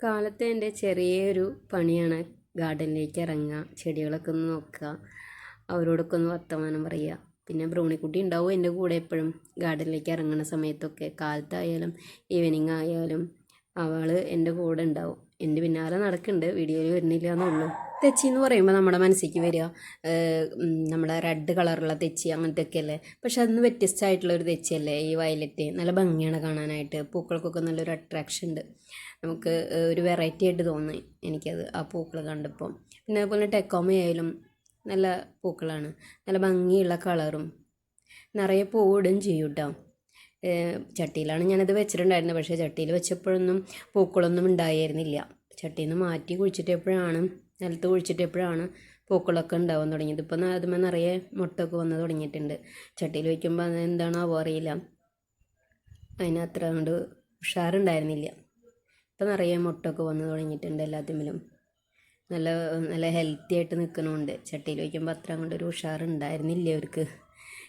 കാലത്തെ എന്റെ ചെറിയൊരു പണിയാണ് ഗാർഡനിലേക്ക് ഇറങ്ങുക ചെടികളൊക്കെ ഒന്ന് നോക്കുക അവരോടൊക്കെ ഒന്ന് വർത്തമാനം പറയുക. പിന്നെ ബ്രൗണിക്കുട്ടി ഉണ്ടാവും എന്റെ കൂടെ എപ്പോഴും. ഗാർഡനിലേക്ക് ഇറങ്ങുന്ന സമയത്തൊക്കെ കാലത്തായാലും ഈവനിങ് ആയാലും അവൾ എന്റെ കൂടെ ഉണ്ടാവും. എന്റെ പിന്നാലെ നടക്കുന്നുണ്ട് വീഡിയോയിൽ വരുന്നില്ല എന്നുള്ളൂ. തെച്ചി എന്ന് പറയുമ്പോൾ നമ്മുടെ മനസ്സിലേക്ക് വരിക. നമ്മുടെ റെഡ് കളറുള്ള തെച്ചി അങ്ങനത്തെ ഒക്കെ അല്ലേ പക്ഷെ അതിന് വ്യത്യസ്തമായിട്ടുള്ള ഒരു തെച്ചിയല്ലേ ഈ വയലറ്റ്? നല്ല ഭംഗിയാണ് കാണാനായിട്ട്. പൂക്കൾക്കൊക്കെ നല്ലൊരു അട്രാക്ഷൻ ഉണ്ട്. നമുക്ക് ഒരു വെറൈറ്റി ആയിട്ട് തോന്നി എനിക്കത് ആ പൂക്കൾ കണ്ടപ്പോൾ. പിന്നെ അതുപോലെ ടെക്കോമ ആയാലും നല്ല പൂക്കളാണ്. നല്ല ഭംഗിയുള്ള കളറും നിറയെ പൂവിടുകയും ചെയ്യും കേട്ടോ ചട്ടിയിലാണ് ഞാനത് വെച്ചിട്ടുണ്ടായിരുന്നത്. പക്ഷേ ചട്ടിയിൽ വെച്ചപ്പോഴൊന്നും പൂക്കളൊന്നും ഉണ്ടായിരുന്നില്ല. ചട്ടിയിൽ നിന്ന് മാറ്റി കുഴിച്ചിട്ടപ്പോഴാണ് നിലത്ത് കുഴിച്ചിട്ട് എപ്പോഴാണ് പൂക്കളൊക്കെ ഉണ്ടാവാൻ തുടങ്ങിയത്? ഇപ്പം അതുമേ നിറയെ മുട്ടൊക്കെ വന്ന് തുടങ്ങിയിട്ടുണ്ട്. ചട്ടിയിൽ വയ്ക്കുമ്പോൾ അത് എന്താണാവോ അറിയില്ല. അതിനത്ര കൊണ്ട് ഉഷാറുണ്ടായിരുന്നില്ല. ഇപ്പം നിറയെ മുട്ടൊക്കെ വന്ന് തുടങ്ങിയിട്ടുണ്ട് എല്ലാത്തിലും. നല്ല നല്ല ഹെൽത്തി ആയിട്ട് നിൽക്കണമുണ്ട് ചട്ടിയിൽ വയ്ക്കുമ്പോൾ അത്ര കൊണ്ട് ഒരു ഉഷാറുണ്ടായിരുന്നില്ല അവർക്ക്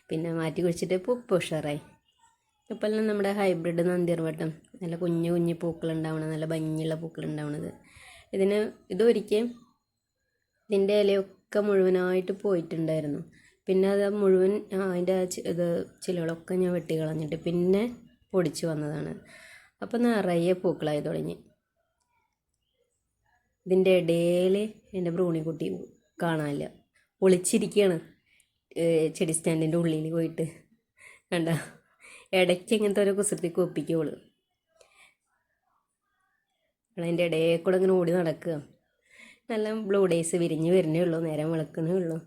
പിന്നെ മാറ്റി കുഴിച്ചിട്ട് ഉപ്പ് ഉഷാറായി. ഇപ്പോൾ എല്ലാം നമ്മുടെ ഹൈബ്രിഡ് നന്തിർവട്ടം നല്ല കുഞ്ഞു കുഞ്ഞു പൂക്കളുണ്ടാവണം നല്ല ഭംഗിയുള്ള പൂക്കളുണ്ടാവണത്. ഇതിന് ഇതൊരിക്കൽ ഇതിന്റെ ഇലയൊക്കെ മുഴുവനായിട്ട് പോയിട്ടുണ്ടായിരുന്നു. പിന്നെ അത് മുഴുവൻ അതിന്റെ ഇത് ചിലകളൊക്കെ ഞാൻ വെട്ടി കളഞ്ഞിട്ട് പിന്നെ പൊടിച്ച് വന്നതാണ്. അപ്പോൾ നിറയെ പൂക്കളായി തുടങ്ങി. ഇതിന്റെ ഇടയിൽ എന്റെ ബ്രൂണിക്കുട്ടി കാണാനില്ല. ഒളിച്ചിരിക്കുകയാണ് ചെടി സ്റ്റാൻഡിന്റെ ഉള്ളിൽ പോയിട്ട്. കണ്ട? ഇടയ്ക്ക് ഇങ്ങനത്തെ ഒരു കുസൃതി ഒപ്പിക്കുള്ളൂ അതിന്റെ ഇടയിൽ കൂടെ ഇങ്ങനെ ഓടി നടക്കുക. നല്ല ബ്ലൂ ഡേയ്സ് വിരിഞ്ഞ് വരുന്നേ ഉള്ളൂ നേരം വിളക്കുന്നേ ഉള്ളൂ.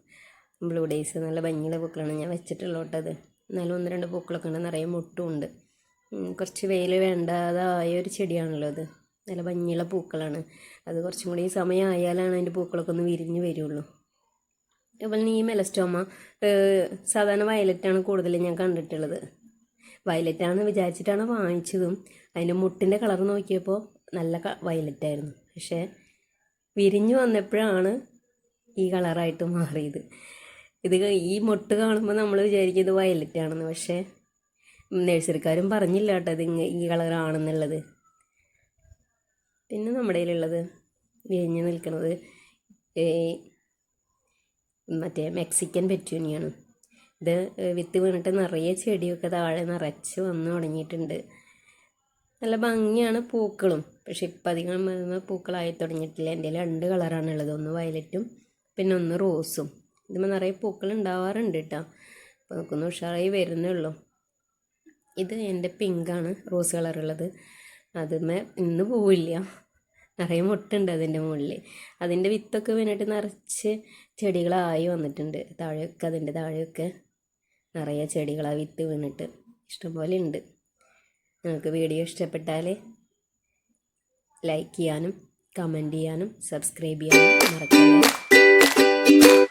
ബ്ലൂ ഡേയ്സ് നല്ല ഭംഗിയുള്ള പൂക്കളാണ്. ഞാൻ വെച്ചിട്ടുള്ളൂ കേട്ടത് എന്നാലും ഒന്ന് രണ്ട് പൂക്കളൊക്കെ ഉണ്ട്. നിറയെ മുട്ടുമുണ്ട് കുറച്ച് വെയിൽ വേണ്ടാതായ ഒരു ചെടിയാണല്ലോ അത്. നല്ല ഭംഗിയുള്ള പൂക്കളാണ്. അത് കുറച്ചും കൂടി സമയമായാലാണ് അതിന്റെ പൂക്കളൊക്കെ ഒന്ന് വിരിഞ്ഞ് വരുള്ളൂ. അതുപോലെ ഈ മെലസ്റ്റോമ സാധാരണ വയലറ്റാണ് കൂടുതൽ ഞാൻ കണ്ടിട്ടുള്ളത്. വയലറ്റാണെന്ന് വിചാരിച്ചിട്ടാണ് വാങ്ങിച്ചതും. അതിന്റെ മുട്ടിന്റെ കളർ നോക്കിയപ്പോൾ നല്ല വയലറ്റായിരുന്നു. പക്ഷേ വിരിഞ്ഞു വന്നപ്പോഴാണ് ഈ കളറായിട്ട് മാറിയത്. ഇത് ഈ മുട്ട് കാണുമ്പോൾ നമ്മൾ വിചാരിക്കും ഇത് വയലറ്റ് ആണെന്ന് പക്ഷേ നേഴ്സറിക്കാരും പറഞ്ഞില്ല കേട്ടോ ഇത് ഈ കളറാണെന്നുള്ളത്. പിന്നെ നമ്മുടെ കയ്യിലുള്ളത് വിരിഞ്ഞ് നിൽക്കുന്നത് മറ്റേ മെക്സിക്കൻ പെറ്റൂണിയാണ്. ഇത് വിത്ത് വീണിട്ട് നിറയെ ചെടിയൊക്കെ താഴെ നിറച്ച് വന്ന് തുടങ്ങിയിട്ടുണ്ട് നല്ല ഭംഗിയാണ് പൂക്കളും. പക്ഷെ ഇപ്പം അധികം വരുന്ന പൂക്കളായി തുടങ്ങിയിട്ടില്ല. എന്റെ രണ്ട് കളറാണ് ഉള്ളത്. ഒന്ന് വയലറ്റും പിന്നെ ഒന്ന് റോസും. ഇതുമ്പോൾ നിറയെ പൂക്കൾ ഉണ്ടാവാറുണ്ട് കേട്ടോ അപ്പോൾ നമുക്കൊന്ന് ഉഷാറായി വരുന്നേ ഉള്ളൂ. ഇത് എന്റെ പിങ്കാണ് റോസ് കളറുള്ളത്. അതുമേ ഇന്ന് പോവില്ല. നിറയെ മുട്ടുണ്ട് അതിന്റെ മുകളിൽ അതിന്റെ വിത്തൊക്കെ വീണിട്ട് നിറച്ച് ചെടികളായി വന്നിട്ടുണ്ട്. താഴെയൊക്കെ അതിന്റെ താഴെയൊക്കെ നിറയെ ചെടികളാണ് വിത്ത് വീണിട്ട്. ഇഷ്ടംപോലെ ഉണ്ട് നിങ്ങൾക്ക് വീഡിയോ ഇഷ്ടപ്പെട്ടാൽ ലൈക്ക് ചെയ്യാനും കമന്റ് ചെയ്യാനും സബ്സ്ക്രൈബ് ചെയ്യാനും മറക്കരുത്